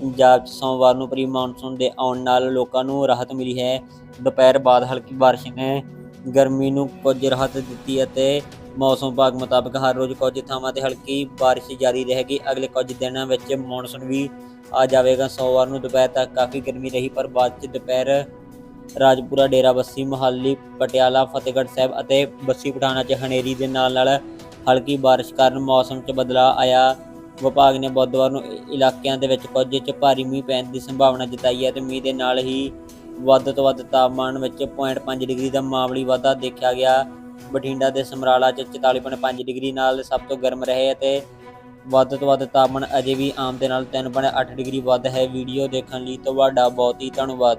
ਪੰਜਾਬ 'ਚ ਸੋਮਵਾਰ ਨੂੰ ਪ੍ਰੀ ਮੌਨਸੂਨ ਦੇ ਆਉਣ ਨਾਲ ਲੋਕਾਂ ਨੂੰ ਰਾਹਤ ਮਿਲੀ ਹੈ। ਦੁਪਹਿਰ ਬਾਅਦ ਹਲਕੀ ਬਾਰਿਸ਼ ਨੇ ਗਰਮੀ ਨੂੰ ਕੁਝ ਰਾਹਤ ਦਿੱਤੀ ਅਤੇ ਮੌਸਮ ਵਿਭਾਗ ਮੁਤਾਬਕ ਹਰ ਰੋਜ਼ ਕੁਝ ਥਾਵਾਂ ਤੇ ਹਲਕੀ ਬਾਰਿਸ਼ ਜਾਰੀ ਰਹੇਗੀ। ਅਗਲੇ ਕੁਝ ਦਿਨਾਂ ਵਿੱਚ ਮੌਨਸੂਨ ਵੀ ਆ ਜਾਵੇਗਾ। ਸੋਮਵਾਰ ਨੂੰ ਦੁਪਹਿਰ ਤੱਕ ਕਾਫੀ ਗਰਮੀ ਰਹੀ, ਪਰ ਬਾਅਦ 'ਚ ਦੁਪਹਿਰ ਰਾਜਪੁਰਾ, ਡੇਰਾ ਬੱਸੀ, ਮੁਹਾਲੀ, ਪਟਿਆਲਾ, ਫਤਿਹਗੜ੍ਹ ਸਾਹਿਬ ਅਤੇ ਬੱਸੀ ਪਠਾਣਾ 'ਚ ਹਨੇਰੀ ਦੇ ਨਾਲ ਨਾਲ ਹਲਕੀ ਬਾਰਿਸ਼ ਕਾਰਨ ਮੌਸਮ 'ਚ ਬਦਲਾਅ ਆਇਆ। ਵਿਭਾਗ ਨੇ ਬੁੱਧਵਾਰ ਨੂੰ ਇਲਾਕਿਆਂ ਦੇ ਵਿੱਚ ਕੁਝ 'ਚ ਭਾਰੀ ਮੀਂਹ ਪੈਣ ਦੀ ਸੰਭਾਵਨਾ ਜਤਾਈ ਹੈ ਤੇ ਮੀਂਹ ਦੇ ਨਾਲ ਹੀ ਵੱਧ ਤੋਂ ਵੱਧ ਤਾਪਮਾਨ ਵਿੱਚ 0.5 ਡਿਗਰੀ ਦਾ ਮਾਮੂਲੀ ਵਾਧਾ ਦੇਖਿਆ ਗਿਆ। ਬਠਿੰਡਾ ਦੇ ਸਮਰਾਲਾ 'ਚ 44.5 ਡਿਗਰੀ ਨਾਲ ਸਭ ਤੋਂ ਗਰਮ ਰਹੇ ਅਤੇ ਵੱਧ ਤੋਂ ਵੱਧ ਤਾਪਮਾਨ ਅਜੇ ਵੀ ਆਮ ਦੇ ਨਾਲ 3.8 ਡਿਗਰੀ ਵੱਧ ਹੈ। ਵੀਡੀਓ ਦੇਖਣ ਲਈ ਤੁਹਾਡਾ ਬਹੁਤ ਹੀ ਧੰਨਵਾਦ।